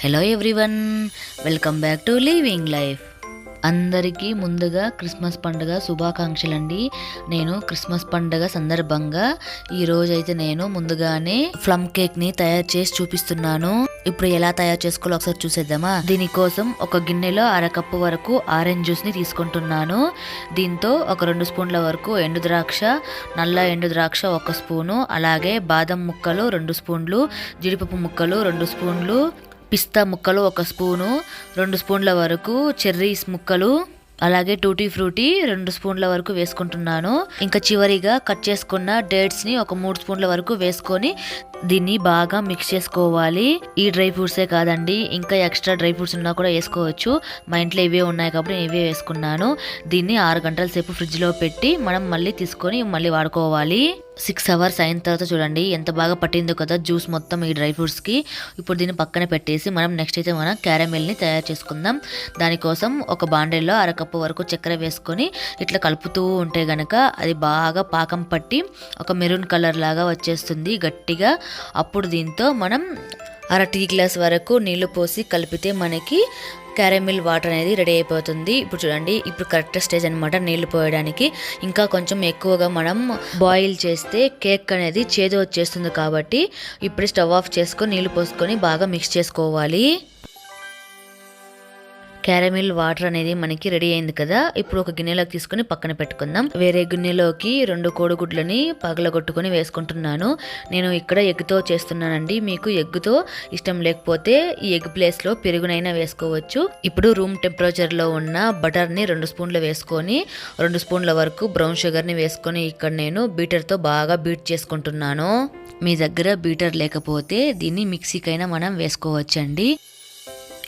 Hello everyone welcome back to living life అందరికీ ముందుగా Christmas పండుగ శుభాకాంక్షలండి నేను క్రిస్మస్ పండుగ సందర్భంగా ఈరోజైతే నేను ముందుగానే ఫ్లమ్ కేక్ని తయారు చేసి చూపిస్తున్నాను. ఇప్పుడు ఎలా తయారు చేసుకోవాలో ఒకసారి చూసేద్దామా? దీనికోసం ఒక గిన్నెలో అరకప్పు వరకు ఆరెంజ్ జ్యూస్ని తీసుకుంటున్నాను. దీంతో ఒక రెండు స్పూన్ల వరకు ఎండు ద్రాక్ష నల్ల ఎండు ద్రాక్ష ఒక స్పూను అలాగే బాదం ముక్కలు రెండు స్పూన్లు జీడిపప్పు ముక్కలు రెండు స్పూన్లు పిస్తా ముక్కలు ఒక స్పూను రెండు స్పూన్ల వరకు చెర్రీస్ ముక్కలు అలాగే టూటీ ఫ్రూటీ రెండు స్పూన్ల వరకు వేసుకుంటున్నాను. ఇంకా చివరిగా కట్ చేసుకున్న డేట్స్ని ఒక మూడు స్పూన్ల వరకు వేసుకొని దీన్ని బాగా మిక్స్ చేసుకోవాలి. ఈ డ్రై ఫ్రూట్సే కాదండి ఇంకా ఎక్స్ట్రా డ్రై ఫ్రూట్స్ ఉన్నా కూడా వేసుకోవచ్చు. మా ఇంట్లో ఇవే ఉన్నాయి కాబట్టి నేను ఇవే వేసుకున్నాను. దీన్ని ఆరు గంటల సేపు ఫ్రిడ్జ్లో పెట్టి మనం మళ్ళీ తీసుకొని మళ్ళీ వాడుకోవాలి. సిక్స్ అవర్స్ అయిన తర్వాత చూడండి ఎంత బాగా పట్టిందో కదా జ్యూస్ మొత్తం ఈ డ్రై ఫ్రూట్స్కి. ఇప్పుడు దీన్ని పక్కన పెట్టేసి మనం నెక్స్ట్ అయితే మనం క్యారమెల్ని తయారు చేసుకుందాం. దానికోసం ఒక బాండెల్లో అరకప్పు వరకు చక్కెర వేసుకొని ఇట్లా కలుపుతూ ఉంటే గనక అది బాగా పాకం పట్టి ఒక మెరూన్ కలర్ లాగా వచ్చేస్తుంది గట్టిగా. అప్పుడు దీంతో మనం అర టీ గ్లాస్ వరకు నీళ్ళు పోసి కలిపితే మనకి క్యారమిల్ వాటర్ అనేది రెడీ అయిపోతుంది. ఇప్పుడు చూడండి ఇప్పుడు కరెక్ట్ స్టేజ్ అనమాట నీళ్ళు పోయడానికి. ఇంకా కొంచెం ఎక్కువగా మనం బాయిల్ చేస్తే కేక్ అనేది చేదు వచ్చేస్తుంది కాబట్టి ఇప్పుడు స్టవ్ ఆఫ్ చేసుకొని నీళ్ళు పోసుకొని బాగా మిక్స్ చేసుకోవాలి. క్యారమిల్ వాటర్ అనేది మనకి రెడీ అయింది కదా. ఇప్పుడు ఒక గిన్నెలోకి తీసుకొని పక్కన పెట్టుకుందాం. వేరే గిన్నెలోకి రెండు కోడిగుడ్లని పగలగొట్టుకుని వేసుకుంటున్నాను. నేను ఇక్కడ ఎగ్తో చేస్తున్నానండి. మీకు ఎగ్తో ఇష్టం లేకపోతే ఈ ఎగ్ ప్లేస్లో పెరుగునైనా వేసుకోవచ్చు. ఇప్పుడు రూమ్ టెంపరేచర్లో ఉన్న బటర్ని రెండు స్పూన్లు వేసుకొని రెండు స్పూన్ల వరకు బ్రౌన్ షుగర్ని వేసుకొని ఇక్కడ నేను బీటర్తో బాగా బీట్ చేసుకుంటున్నాను. మీ దగ్గర బీటర్ లేకపోతే దీన్ని మిక్సీకైనా మనం వేసుకోవచ్చండి.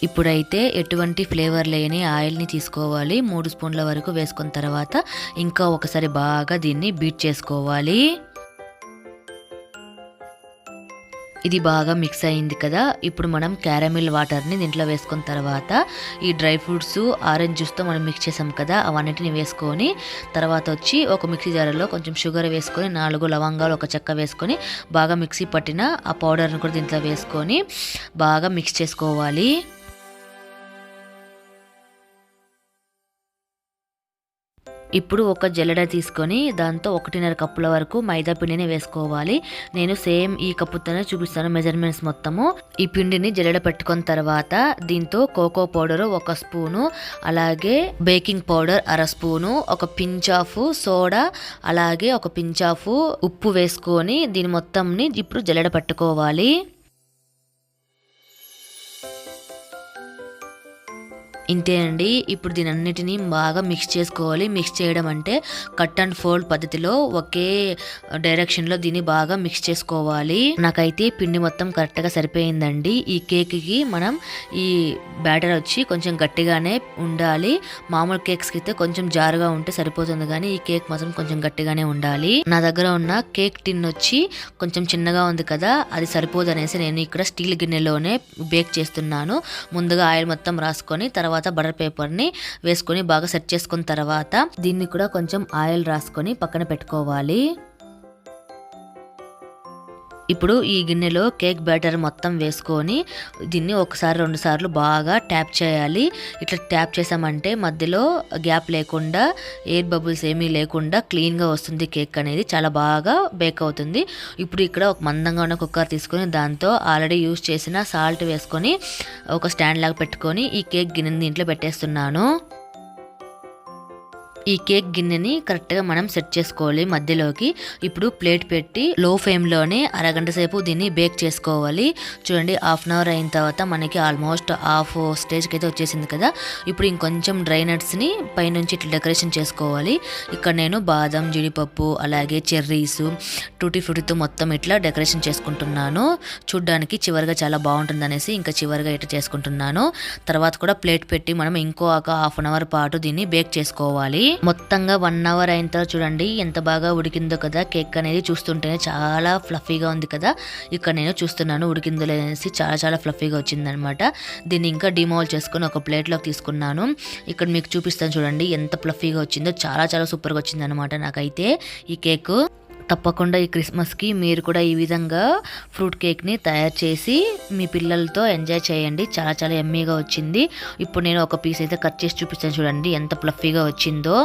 ఇప్పుడైతే ఎటువంటి ఫ్లేవర్ లేని ఆయిల్ని తీసుకోవాలి. మూడు స్పూన్ల వరకు వేసుకున్న తర్వాత ఇంకా ఒకసారి బాగా దీన్ని బీట్ చేసుకోవాలి. ఇది బాగా మిక్స్ అయింది కదా. ఇప్పుడు మనం క్యారమిల్ వాటర్ని దీంట్లో వేసుకున్న తర్వాత ఈ డ్రై ఫ్రూట్స్ ఆరెంజ్ జ్యూస్తో మనం మిక్స్ చేసాం కదా అవన్నిటిని వేసుకొని తర్వాత వచ్చి ఒక మిక్సీ జార్లో కొంచెం షుగర్ వేసుకొని నాలుగు లవంగాలు ఒక చెక్క వేసుకొని బాగా మిక్సీ పట్టిన ఆ పౌడర్ని కూడా దీంట్లో వేసుకొని బాగా మిక్స్ చేసుకోవాలి. ఇప్పుడు ఒక జల్లెడ తీసుకొని దాంతో ఒకటిన్నర కప్పుల వరకు మైదా పిండిని వేసుకోవాలి. నేను సేమ్ ఈ కప్పుతోనే చూపిస్తాను మెజర్మెంట్స్ మొత్తము. ఈ పిండిని జల్లెడ పెట్టుకున్న తర్వాత దీంతో కోకో పౌడర్ ఒక స్పూను అలాగే బేకింగ్ పౌడర్ అర స్పూను ఒక పించ్ ఆఫ్ సోడా అలాగే ఒక పించ్ ఆఫ్ ఉప్పు వేసుకొని దీని మొత్తంని ఇప్పుడు జల్లెడ పట్టుకోవాలి. ఇంతేనండి ఇప్పుడు దీని అన్నిటినీ బాగా మిక్స్ చేసుకోవాలి. మిక్స్ చేయడం అంటే కట్ అండ్ ఫోల్డ్ పద్ధతిలో ఒకే డైరెక్షన్లో దీన్ని బాగా మిక్స్ చేసుకోవాలి. నాకైతే పిండి మొత్తం కరెక్ట్గా సరిపోయిందండి. ఈ కేక్కి మనం ఈ బ్యాటర్ వచ్చి కొంచెం గట్టిగానే ఉండాలి. మామూలు కేక్స్కి అయితే కొంచెం జారుగా ఉంటే సరిపోతుంది కానీ ఈ కేక్ మాత్రం కొంచెం గట్టిగానే ఉండాలి. నా దగ్గర ఉన్న కేక్ టిన్ వచ్చి కొంచెం చిన్నగా ఉంది కదా అది సరిపోదు అనేసి నేను ఇక్కడ స్టీల్ గిన్నెలోనే బేక్ చేస్తున్నాను. ముందుగా ఆయిల్ మొత్తం రాసుకొని తర్వాత తర్వాత బటర్ పేపర్ని వేసుకొని బాగా సెట్ చేసుకున్న తర్వాత దీన్ని కూడా కొంచెం ఆయిల్ రాసుకొని పక్కన పెట్టుకోవాలి. ఇప్పుడు ఈ గిన్నెలో కేక్ బ్యాటర్ మొత్తం వేసుకొని దీన్ని ఒకసారి రెండు సార్లు బాగా ట్యాప్ చేయాలి. ఇట్లా ట్యాప్ చేసామంటే మధ్యలో గ్యాప్ లేకుండా ఎయిర్ బబుల్స్ ఏమీ లేకుండా క్లీన్గా వస్తుంది కేక్ అనేది. చాలా బాగా బేక్ అవుతుంది. ఇప్పుడు ఇక్కడ ఒక మందంగా ఉన్న కుక్కర్ తీసుకొని దాంతో ఆల్రెడీ యూస్ చేసిన సాల్ట్ వేసుకొని ఒక స్టాండ్ లాగా పెట్టుకొని ఈ కేక్ గిన్నెని దీంట్లో పెట్టేస్తున్నాను. ఈ కేక్ గిన్నెని కరెక్ట్గా మనం సెట్ చేసుకోవాలి మధ్యలోకి. ఇప్పుడు ప్లేట్ పెట్టి లో ఫ్లేమ్లోనే అరగంట సేపు దీన్ని బేక్ చేసుకోవాలి. చూడండి హాఫ్ అన్ అవర్ అయిన తర్వాత మనకి ఆల్మోస్ట్ హాఫ్ స్టేజ్కి అయితే వచ్చేసింది కదా. ఇప్పుడు ఇంకొంచెం డ్రై నట్స్ని పైనుంచి ఇట్లా డెకరేషన్ చేసుకోవాలి. ఇక్కడ నేను బాదం జీడిపప్పు అలాగే చెర్రీస్ టూటీ ఫ్రూటీతో మొత్తం ఇట్లా డెకరేషన్ చేసుకుంటున్నాను. చూడ్డానికి చివరిగా చాలా బాగుంటుంది అనేసి ఇంకా చివరిగా ఇట్లా చేసుకుంటున్నాను. తర్వాత కూడా ప్లేట్ పెట్టి మనం ఇంకో ఒక హాఫ్ అన్ అవర్ పాటు దీన్ని బేక్ చేసుకోవాలి. మొత్తంగా వన్ అవర్ అయిన తర్వాత చూడండి ఎంత బాగా ఉడికిందో కదా కేక్ అనేది చూస్తుంటేనే చాలా ఫ్లఫీగా ఉంది కదా. ఇక్కడ నేను చూస్తున్నాను ఉడికిందో లేదనేసి చాలా చాలా ఫ్లఫీగా వచ్చిందనమాట. దీన్ని ఇంకా డిమాల్ చేసుకుని ఒక ప్లేట్లోకి తీసుకున్నాను. ఇక్కడ మీకు చూపిస్తాను చూడండి ఎంత ఫ్లఫీగా వచ్చిందో చాలా చాలా సూపర్గా వచ్చిందనమాట నాకైతే ఈ కేక్ తప్పకుండా ఈ క్రిస్మస్కి మీరు కూడా ఈ విధంగా ఫ్రూట్ కేక్ని తయారు చేసి మీ పిల్లలతో ఎంజాయ్ చేయండి. చాలా చాలా ఎమ్మీగా వచ్చింది. ఇప్పుడు నేను ఒక పీస్ అయితే కట్ చేసి చూపిస్తాను చూడండి ఎంత ప్లఫీగా వచ్చిందో.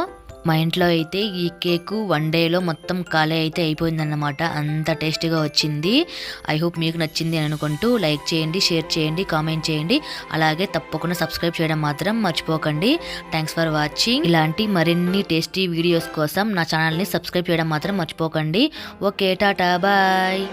మా ఇంట్లో అయితే ఈ కేకు వన్ డేలో మొత్తం ఖాళీ అయితే అయిపోయిందన్నమాట. అంత టేస్టీగా వచ్చింది. ఐ హోప్ మీకు నచ్చింది అని అనుకుంటూ లైక్ చేయండి షేర్ చేయండి కామెంట్ చేయండి. అలాగే తప్పకుండా సబ్స్క్రైబ్ చేయడం మాత్రం మర్చిపోకండి. థ్యాంక్స్ ఫర్ వాచింగ్ ఇలాంటి మరిన్ని టేస్టీ వీడియోస్ కోసం నా ఛానల్ని సబ్స్క్రైబ్ చేయడం మాత్రం మర్చిపోకండి. Okay tata bye.